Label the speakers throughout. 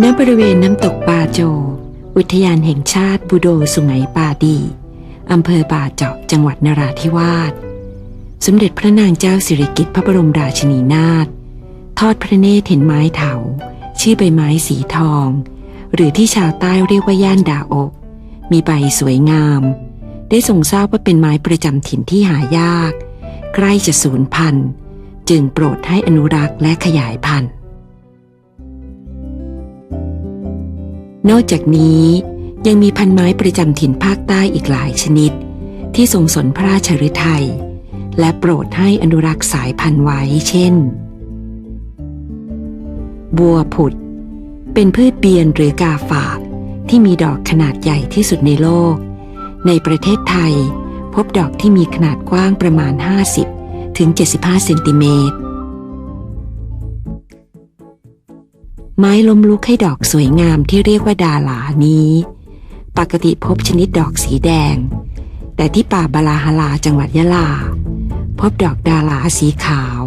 Speaker 1: ณบริเวณน้ำตกปาโจ อุทยานแห่งชาติบูโดสุไหงปาดี อำเภอป่าเจาะจังหวัดนราธิวาส สมเด็จพระนางเจ้าสิริกิติ์พระบรมราชินีนาถทอดพระเนตรเห็นไม้เถา ชื่อใบไม้สีทอง หรือที่ชาวใต้เรียกว่าย่านดาอก มีใบสวยงาม ได้ทรงทราบว่าเป็นไม้ประจำถิ่นที่หายาก ใกล้จะสูญพันธุ์ จึงโปรดให้อนุรักษ์และขยายพันธุ์ นอกจากนี้ยังมีพันไม้ประจำถิ่นภาคใต้อีกหลายชนิด ที่ทรงสนพระราชฤทัยและโปรดให้อนุรักษ์สายพันธุ์ไว้เช่น บัวผุด เป็นพืชเบียนหรือกาฝากที่มีดอกขนาดใหญ่ที่สุดในโลก ในประเทศไทยพบดอกที่มีขนาดกว้างประมาณ 50 ถึง 75 เซนติเมตร ไม้ล้มลุกให้ดอกสวยงามที่เรียกว่าดาหลานี้ ปกติพบชนิดดอกสีแดง แต่ที่ป่าบาลาฮาลาจังหวัดยะลา พบดอกดาหลาสีขาว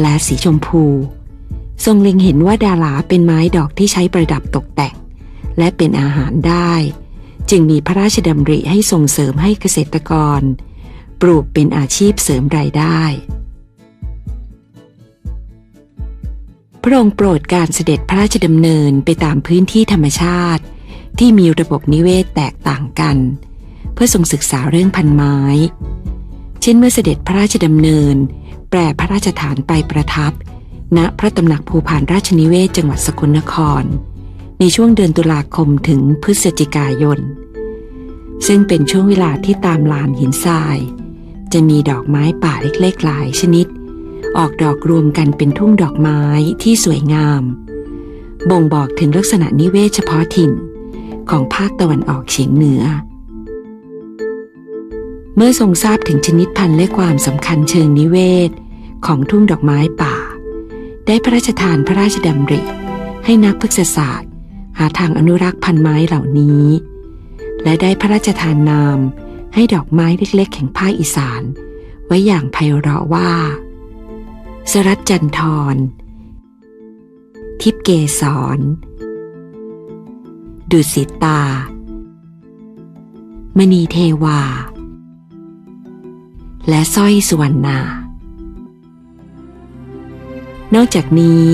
Speaker 1: และสีชมพู ทรงเล็งเห็นว่าดาหลาเป็นไม้ดอกที่ใช้ประดับตกแต่ง และเป็นอาหารได้ จึงมีพระราชดำริให้ส่งเสริมให้เกษตรกร ปลูกเป็นอาชีพเสริมรายได้ พระองค์โปรดการเสด็จพระราชดำเนินไปตามพื้นที่ธรรมชาติ ที่มีระบบนิเวศแตกต่างกัน เพื่อทรงศึกษาเรื่องพันไม้ เช่นเมื่อเสด็จพระราชดำเนิน แปรพระราชฐานไปประทับ ณพระตำหนักภูพานราชนิเวศจังหวัดสกลนคร ในช่วงเดือนตุลาคมถึงพฤศจิกายน ซึ่งเป็นช่วงเวลาที่ตามลานหินทราย จะมีดอกไม้ป่าเล็กๆหลายชนิด ออกดอกรวมกันเป็นทุ่งดอกไม้ที่สวยงาม บ่งบอกถึงลักษณะนิเวศเฉพาะถิ่น ของภาคตะวันออกเฉียงเหนือ เมื่อทรงทราบถึงชนิดพันธุ์และความสำคัญเชิงนิเวศ ของทุ่งดอกไม้ป่า ได้พระราชทานพระราชดำริ ให้นักพฤกษศาสตร์ หาทางอนุรักษ์พันธุ์ไม้เหล่านี้ และได้พระราชทานนามให้ดอกไม้เล็กๆแห่งภาคอีสาน ไว้อย่างไพเราะว่า สรัตจันทร ทิพย์เกสร ดุสิตา มณีเทวา และสร้อยสุวรรณา นอกจากนี้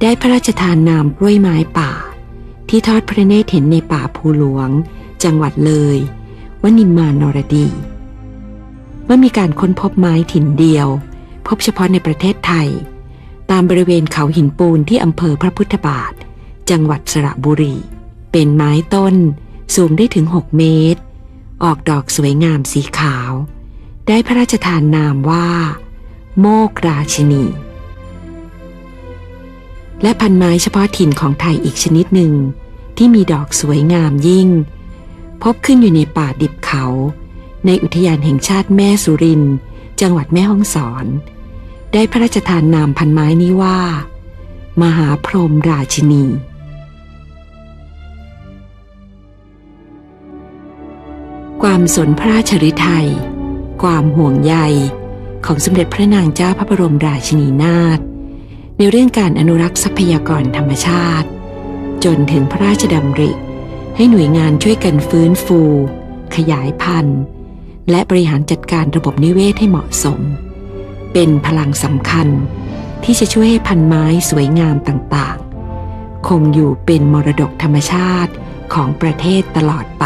Speaker 1: ได้พระราชทานนามกล้วยไม้ป่า ที่ทอดพระเนตรเห็นในป่าภูหลวง จังหวัดเลยว่านิมมานรดี เมื่อมีการค้นพบไม้ถิ่นเดียว พบเฉพาะในประเทศไทย ตามบริเวณเขาหินปูนที่อำเภอพระพุทธบาท จังหวัดสระบุรี เป็นไม้ต้นสูงได้ถึง 6 เมตร ออกดอกสวยงามสีขาว ได้พระราชทานนามว่า โมกราชินี และพันไม้เฉพาะถิ่นของไทยอีกชนิดหนึ่ง ที่มีดอกสวยงามยิ่ง พบขึ้นอยู่ในป่าดิบเขา ในอุทยานแห่งชาติแม่สุรินทร์จังหวัดแม่ฮ่องสอน ได้พระราชทานนามพันไม้นี้ว่า มหาพรหมราชินี ความสนพระราชฤทัย ความห่วงใยของสมเด็จพระนางเจ้าพระบรมราชินีนาถในเรื่องการอนุรักษ์ทรัพยากรธรรมชาติ จนถึงพระราชดำริ ให้หน่วยงานช่วยกันฟื้นฟู ขยายพันธุ์ และบริหารจัดการระบบนิเวศให้เหมาะสม เป็นพลังสำคัญ ที่จะช่วยให้พันไม้สวยงามต่างๆ คงอยู่เป็นมรดกธรรมชาติของประเทศตลอดไป